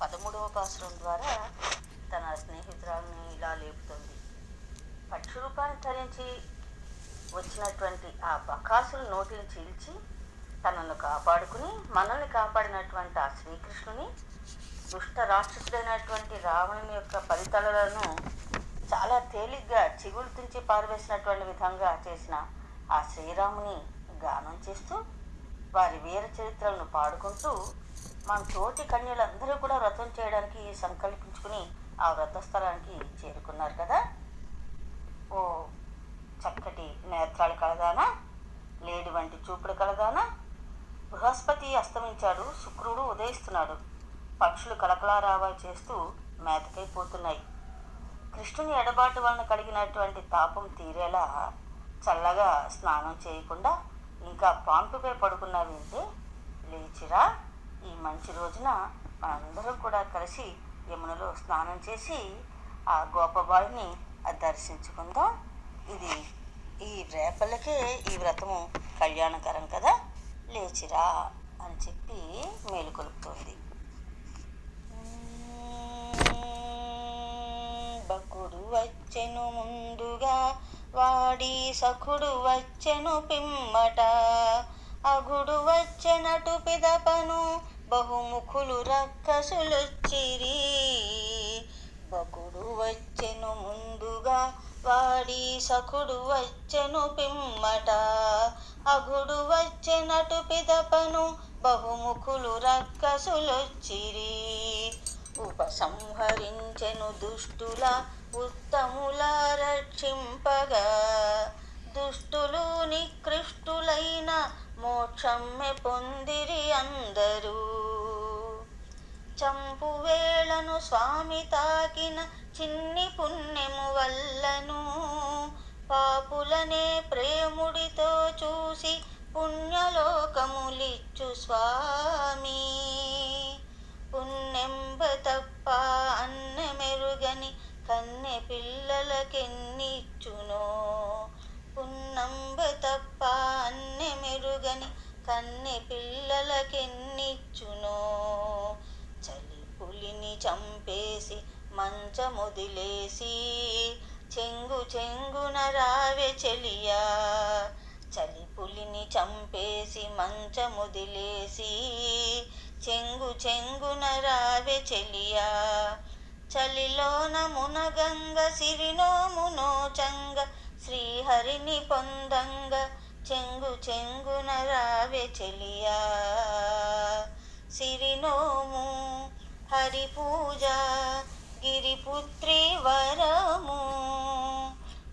పదమూడవ పాసురం ద్వారా తన స్నేహితురాలని ఇలా లేపుతుంది. పక్షి రూపాన్ని ధరించి వచ్చినటువంటి ఆ బకాసులు నోటిని చీల్చి తనను కాపాడుకుని మనల్ని కాపాడినటువంటి ఆ శ్రీకృష్ణుని దుష్ట రాక్షసుడైనటువంటి రావణుని యొక్క ఫలితాలను చాలా తేలిగ్గా చిగులు తుంచి పారవేసినటువంటి విధంగా చేసిన ఆ శ్రీరాముని గానం చేస్తూ వారి వీర చరిత్రలను పాడుకుంటూ మన తోటి కన్యలందరూ కూడా వ్రతం చేయడానికి సంకల్పించుకుని ఆ వ్రత స్థలానికి చేరుకున్నారు కదా. ఓ చక్కటి నేత్రాలు కలదానా లేడి వంటి చూపుడు కలదానా. బృహస్పతి అస్తమించాడు శుక్రుడు ఉదయిస్తున్నాడు. పక్షులు కలకలారావా చేస్తూ మేతకైపోతున్నాయి కృష్ణుని ఎడబాటు వలన కలిగినటువంటి తాపం తీరేలా చల్లగా స్నానం చేయకుండా ఇంకా పాంపుపై పడుకున్నావేంటే? లేచిరా. ఈ మంచి రోజున మనందరం కూడా కలిసి యమునలో స్నానం చేసి ఆ గోపబాయిని దర్శించుకుందాం. ఇది ఈ రేపలకే ఈ వ్రతము కళ్యాణకరం కదా? లేచిరా అని చెప్పి మేలుకొలుపుతోంది బకుడు వచ్చెను ముందుగా వాడి సఖుడు వచ్చెను పిమ్మట. అగుడు వచ్చెనటు పిదపను బహుముఖులు రక్కసులొచ్చిరి. బకుడు వచ్చెను ముందుగా వాడి సఖుడు వచ్చెను పిమ్మట. అగుడు వచ్చెనటు పిదపను బహుముఖులు రక్కసులొచ్చిరి. ఉపసంహరించెను దుష్టుల ఉత్తముల రక్షింపగా. దుష్టులు నికృష్టులైన మోక్షమ్మె పొందిరి అందరూ. చంపువేళను స్వామి తాకిన చిన్ని పుణ్యము వల్లను పాపులనే ప్రేముడితో చూసి పుణ్యలోకములిచ్చు స్వామి. పుణ్యంబ తప్ప అన్న మెరుగని కన్నె పిల్లలకెన్నిచ్చునో. పున్నంబ తప్ప అన్న కన్నె పిల్లలకెన్నిచ్చునో? చలి పులిని చంపేసి మంచముదిలేసి చెంగు చెంగున రావే చెలియా? చలి పులిని చంపేసి మంచముదిలేసి చెంగు చెంగున రావే చెలియా? చలిలోన మునగంగ సిరినోమునోచంగ శ్రీహరిని పొందంగ చెంగు చెంగున రావే చెలియా. సిరినోము హరి పూజ గిరిపుత్రి వరము.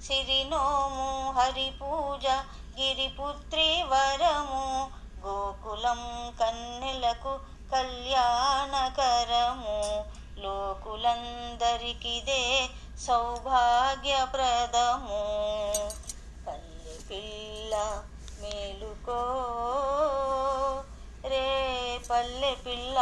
సిరినోము హరి పూజ గిరిపుత్రి వరము. గోకులం కన్నెలకు కళ్యాణకరము. లోకులందరికిదే సౌభాగ్యప్రదము. పల్లె పిల్ల